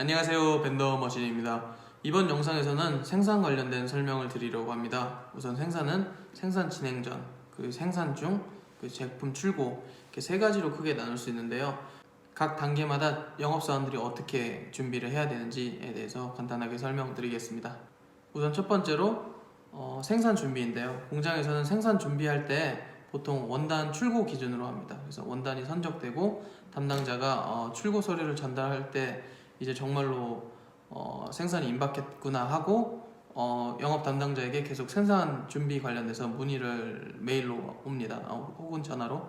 안녕하세요 벤더 머신입니다. 이번 영상에서는 생산 관련된 설명을 드리려고 합니다. 우선 생산은 생산 진행 전, 그 생산 중, 그 제품 출고 이렇게 세 가지로 크게 나눌 수 있는데요. 각 단계마다 영업사원들이 어떻게 준비를 해야 되는지에 대해서 간단하게 설명드리겠습니다. 우선 첫 번째로 어, 생산 준비인데요. 공장에서는 생산 준비할 때 보통 원단 출고 기준으로 합니다. 그래서 원단이 선적되고 담당자가 어, 출고 서류를 전달할 때 이제 정말로 어, 생산이 임박했구나 하고 어, 영업 담당자에게 계속 생산 준비 관련돼서 문의를 메일로 옵니다. 어, 혹은 전화로.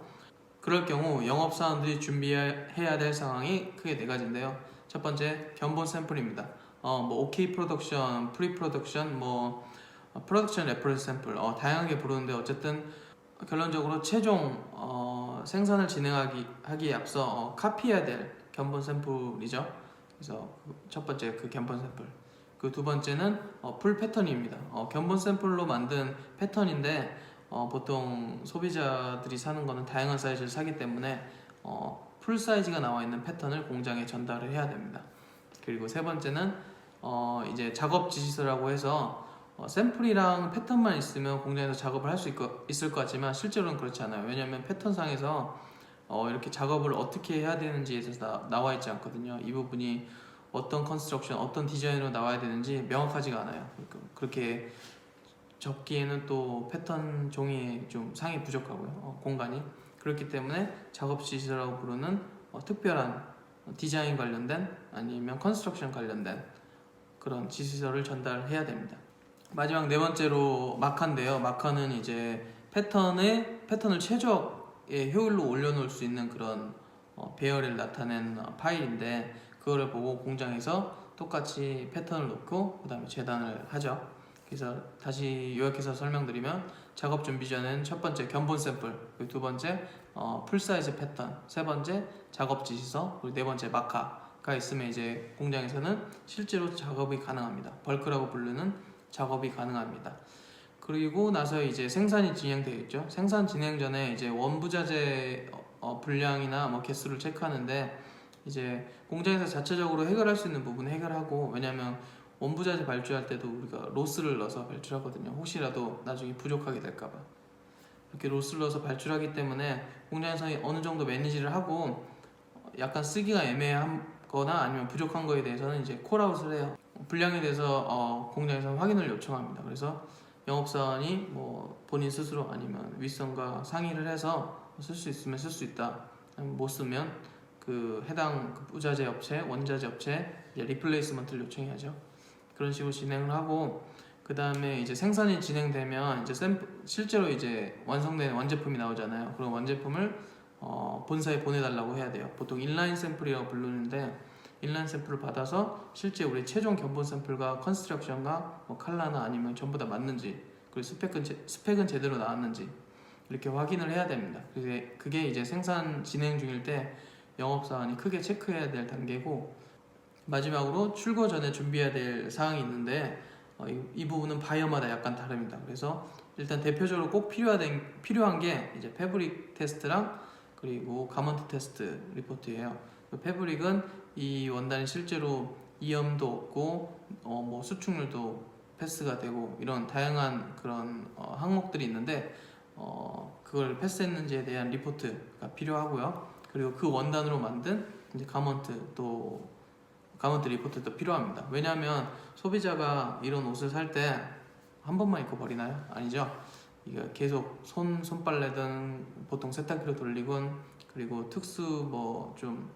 그럴 경우 영업 사원들이 준비해야 될 상황이 크게 네 가지인데요. 첫 번째 견본 샘플입니다. 어, 뭐 OK 프로덕션, 프리 프로덕션, 뭐 어, 프로덕션 레퍼런스 샘플 어, 다양하게 부르는데 어쨌든 결론적으로 최종 어, 생산을 진행하기 하기에 앞서 어, 카피해야 될 견본 샘플이죠. 그래서 그첫 번째 그 견본 샘플. 그 두 번째는 어, 풀 패턴입니다. 어, 견본 샘플로 만든 패턴인데 어, 보통 소비자들이 사는 거는 다양한 사이즈를 사기 때문에 어, 풀 사이즈가 나와 있는 패턴을 공장에 전달을 해야 됩니다. 그리고 세 번째는 어, 이제 작업 지시서라고 해서 어, 샘플이랑 패턴만 있으면 공장에서 작업을 할 수 있을 것 같지만 실제로는 그렇지 않아요. 왜냐하면 패턴상에서 어, 이렇게 작업을 어떻게 해야 되는지에 대해서 나, 나와 있지 않거든요. 이 부분이 어떤 컨스트럭션, 어떤 디자인으로 나와야 되는지 명확하지가 않아요. 그러니까 그렇게 적기에는 또 패턴 종이에 좀 상이 부족하고요. 어, 공간이 그렇기 때문에 작업 지시라고 부르는 어, 특별한 디자인 관련된 아니면 컨스트럭션 관련된 그런 지시서를 전달해야 됩니다. 마지막 네 번째로 마카인데요. 마카는 이제 패턴의 패턴을 최적 의 효율로 올려놓을 수 있는 그런 어, 배열을 나타낸 어, 파일인데 그거를 보고 공장에서 똑같이 패턴을 놓고 그 다음에 재단을 하죠. 그래서 다시 요약해서 설명드리면 작업 준비 전엔 첫 번째 견본 샘플, 그리고 두 번째 어, 풀 사이즈 패턴, 세 번째 작업 지시서, 그리고 네 번째 마카가 있으면 이제 공장에서는 실제로 작업이 가능합니다. 벌크라고 부르는 작업이 가능합니다. 그리고 나서 이제 생산이 진행되겠죠. 생산 진행 전에 이제 원부자재 어, 분량이나 뭐 개수를 체크하는데 이제 공장에서 자체적으로 해결할 수 있는 부분 해결하고 왜냐면 원부자재 발주할 때도 우리가 로스를 넣어서 발주하거든요. 혹시라도 나중에 부족하게 될까봐 이렇게 로스를 넣어서 발주하기 때문에 공장에서 어느 정도 매니지를 하고 약간 쓰기가 애매하거나 아니면 부족한 거에 대해서는 이제 콜아웃을 해요. 분량에 대해서 어, 공장에서 확인을 요청합니다. 그래서 영업사원이 뭐 본인 스스로 아니면 윗선과 상의를 해서 쓸 수 있으면 쓸 수 있다. 못 쓰면 그 해당 그 부자재 업체, 원자재 업체 리플레이스먼트를 요청해야죠. 그런 식으로 진행을 하고 그 다음에 이제 생산이 진행되면 이제 샘플, 실제로 이제 완성된 완제품이 나오잖아요. 그런 완제품을 어, 본사에 보내달라고 해야 돼요. 보통 인라인 샘플이라고 부르는데 인라인 샘플을 받아서 실제 우리 최종 견본 샘플과 컨스트럭션과 뭐 칼라나 아니면 전부 다 맞는지 그리고 스펙은 제, 스펙은 제대로 나왔는지 이렇게 확인을 해야 됩니다. 그게 그게 이제 생산 진행 중일 때 영업 사원이 크게 체크해야 될 단계고 마지막으로 출고 전에 준비해야 될 사항이 있는데 어, 이, 이 부분은 바이어마다 약간 다릅니다. 그래서 일단 대표적으로 꼭 필요한 필요한 게 이제 패브릭 테스트랑 그리고 가먼트 테스트 리포트예요. 그 패브릭은 이 원단이 실제로 이염도 없고 어, 뭐 수축률도 패스가 되고 이런 다양한 그런 어, 항목들이 있는데 어, 그걸 패스했는지에 대한 리포트가 필요하고요. 그리고 그 원단으로 만든 이제 가먼트 또 가먼트 리포트도 필요합니다. 왜냐하면 소비자가 이런 옷을 살 때 한 번만 입고 버리나요? 아니죠. 이거 계속 손 손빨래든 보통 세탁기로 돌리곤 그리고 특수 뭐좀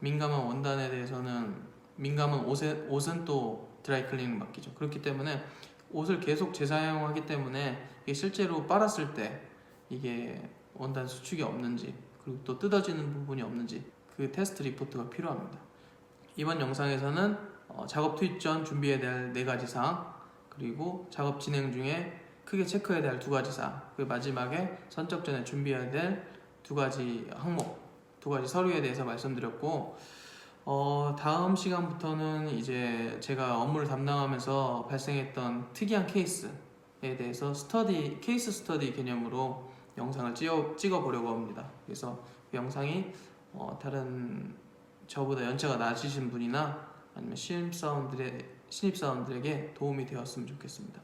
민감한 원단에 대해서는 민감한 옷에 옷은 또 드라이클리닝 맡기죠. 그렇기 때문에 옷을 계속 재사용하기 때문에 실제로 빨았을 때 이게 원단 수축이 없는지 그리고 또 뜯어지는 부분이 없는지 그 테스트 리포트가 필요합니다. 이번 영상에서는 어, 작업 투입 전 준비해야 될 네 가지 사항 그리고 작업 진행 중에 크게 체크해야 될 두 가지 사항 그리고 마지막에 선적 전에 준비해야 될 두 가지 항목 두 가지 서류에 대해서 말씀드렸고 어, 다음 시간부터는 이제 제가 업무를 담당하면서 발생했던 특이한 케이스에 대해서 스터디 케이스 스터디 개념으로 영상을 찍어, 찍어 보려고 합니다. 그래서 그 영상이 어, 다른 저보다 연차가 낮으신 분이나 아니면 신입사원들의 신입사원들에게 도움이 되었으면 좋겠습니다.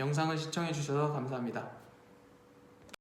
영상을 시청해 주셔서 감사합니다.